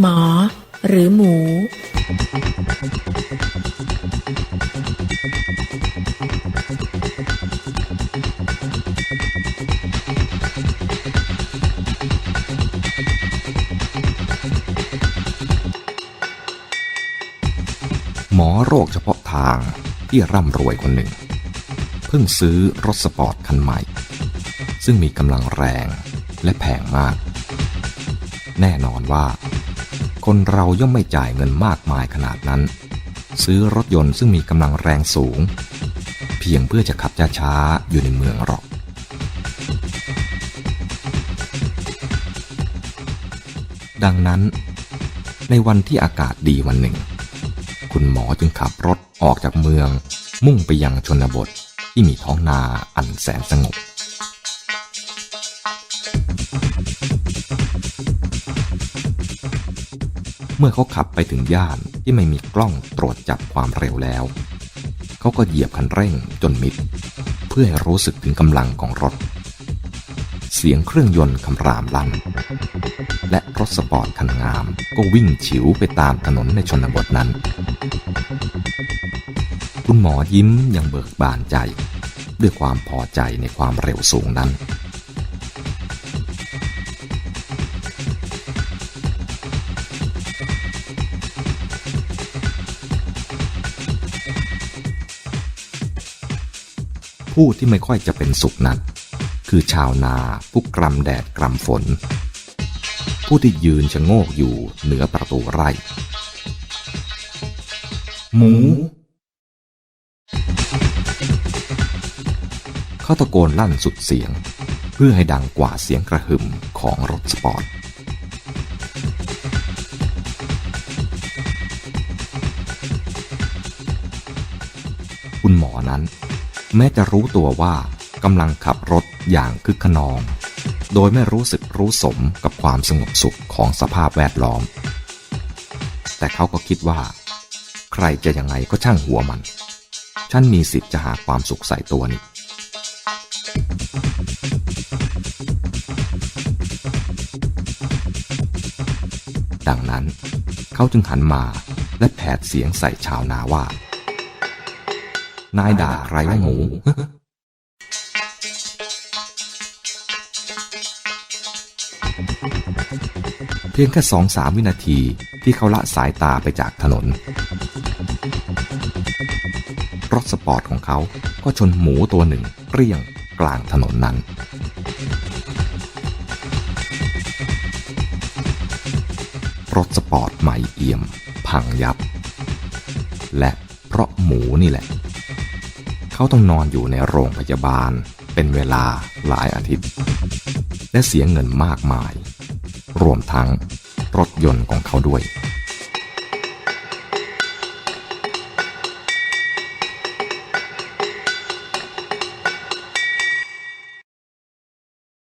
หมอ หรือหมู หมอโรคเฉพาะทางที่ร่ำรวยคนหนึ่ง เพิ่งซื้อรถสปอร์ตคันใหม่ ซึ่งมีกำลังแรงและแพงมาก แน่นอนว่า คนเราย่อมไม่จ่ายเงินมากมายขนาดนั้น ซื้อรถยนต์ซึ่งมีกำลังแรงสูง เพียงเพื่อจะขับช้าๆอยู่ในเมืองหรอก ดังนั้น ในวันที่อากาศดีวันหนึ่ง คุณหมอจึงขับรถออกจากเมือง มุ่งไปยังชนบทที่มีท้องนาอันแสนสงบ เมื่อเขาขับไปถึงย่านที่ไม่มีกล้องตรวจจับความเร็วแล้ว เขาก็เหยียบคันเร่งจนมิด เพื่อให้รู้สึกถึงกำลังของรถ เสียงเครื่องยนต์คำรามลั่น และรถสปอร์ตคันงามก็วิ่งฉิวไปตามถนนในชนบทนั้น คุณหมอยิ้มอย่างเบิกบานใจ ด้วยความพอใจในความเร็วสูงนั้น ผู้ที่ไม่ค่อยจะเป็นสุขนั้นคือชาวนาผู้กรำแดดกรำฝน ผู้ที่ยืนชะโงกอยู่เหนือประตูไร่ หมู เขาตะโกนลั่นสุดเสียง เพื่อให้ดังกว่าเสียงกระหึ่มของรถสปอร์ตคุณหมอนั้น แม้จะรู้ตัวว่ากำลังขับรถอย่างคึกขนอง โดยไม่รู้สึกรู้สมกับความสงบสุขของสภาพแวดล้อม แต่เขาก็คิดว่า ใครจะยังไงก็ช่างหัวมัน ฉันมีสิทธิ์จะหาความสุขใส่ตัวนี่ดังนั้น เขาจึงหันมาและแผดเสียงใส่ชาวนาว่า นายด่าใครว่าหมูเพียงแค่สองสามวินาทีที่เขาละสายตาไปจากถนน รถสปอร์ตของเขาก็ชนหมูตัวหนึ่งเปรี้ยงกลางถนนนั้น รถสปอร์ตใหม่เอี่ยม พังยับ และเพราะหมูนี่แหละ เขาต้องนอนอยู่ในโรงพยาบาล เป็นเวลาหลายอาทิตย์ และเสียเงินมากมาย รวมทั้งรถยนต์ของเขาด้วย